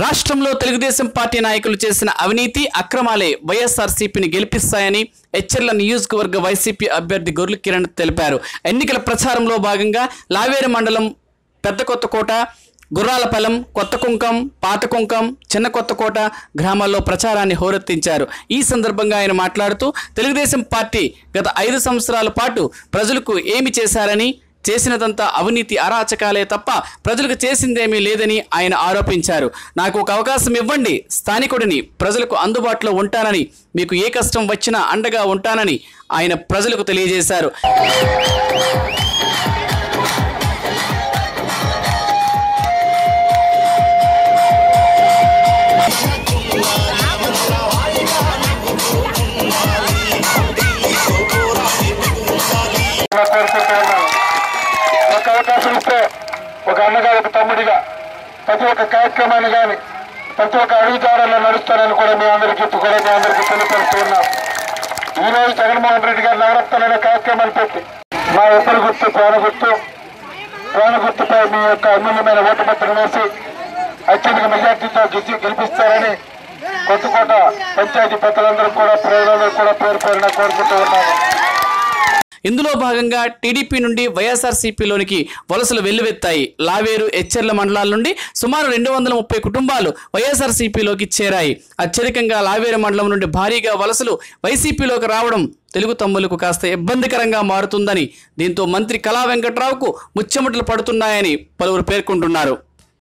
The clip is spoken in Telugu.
రాష్ట్రంలో తెలుగుదేశం పార్టీ నాయకులు చేసిన అవినీతి అక్రమాలే వైఎస్ఆర్సీపీని గెలిపిస్తాయని హెచ్చర్ల నియోజకవర్గ వైసీపీ అభ్యర్థి గొర్రెల కిరణ్ తెలిపారు. ఎన్నికల ప్రచారంలో భాగంగా లావేరు మండలం పెద్ద కొత్తకోట గుర్రాలపల్లం కొత్త కుంకం పాత కుంకం చిన్న కొత్తకోట గ్రామాల్లో ప్రచారాన్ని హోరెత్తించారు. ఈ సందర్భంగా ఆయన మాట్లాడుతూ తెలుగుదేశం పార్టీ గత ఐదు సంవత్సరాల పాటు ప్రజలకు ఏమి చేశారని చేసినదంతా అవినీతి అరాచకాలే తప్ప ప్రజలకు చేసిందేమీ లేదని ఆయన ఆరోపించారు. నాకు ఒక అవకాశం ఇవ్వండి. స్థానికుడిని ప్రజలకు అందుబాటులో ఉంటానని మీకు ఏ కష్టం వచ్చినా అండగా ఉంటానని ఆయన ప్రజలకు తెలియజేశారు. అవకాశం ఇస్తే ఒక అన్నగా ఒక తమ్ముడిగా ప్రతి ఒక్క కార్యక్రమాన్ని కానీ ప్రతి ఒక్క అడుగుదారుల్లో నడుస్తానని కూడా మీ అందరికీ కూడా మీ అందరికీ తెలియపరుస్తూ ఉన్నాం. ఈ రోజు జగన్మోహన్ రెడ్డి గారు నవరత్నాలైన కార్యక్రమాన్ని పెట్టి మా ఇద్దరు గుర్తు ప్రాణ గుర్తు ప్రాణ గుర్తుపై మీ యొక్క అమూల్యమైన ఓటు పత్రం వేసి అత్యధిక మెజార్టీతో గెలిచి గెలిపిస్తారని కొత్తకోట పంచాయతీ పెద్దలందరూ కూడా ప్రజలందరూ కూడా పేరు పేరున కోరుకుంటూ ఉన్నాను ఇందులో భాగంగా టీడీపీ నుండి వైఎస్ఆర్సీపీలోనికి వలసలు వెల్లువెత్తాయి. లావేరు ఎచ్చెర్ల మండలాల నుండి సుమారు రెండు వందల ముప్పై కుటుంబాలు వైఎస్ఆర్సీపీలోకి చేరాయి. అత్యధికంగా లావేరు మండలం నుండి భారీగా వలసలు వైసీపీలోకి రావడం తెలుగు తమ్ములకు కాస్త ఇబ్బందికరంగా మారుతుందని దీంతో మంత్రి కళా వెంకట్రావుకు ముచ్చెమటలు పడుతున్నాయని పలువురు పేర్కొంటున్నారు.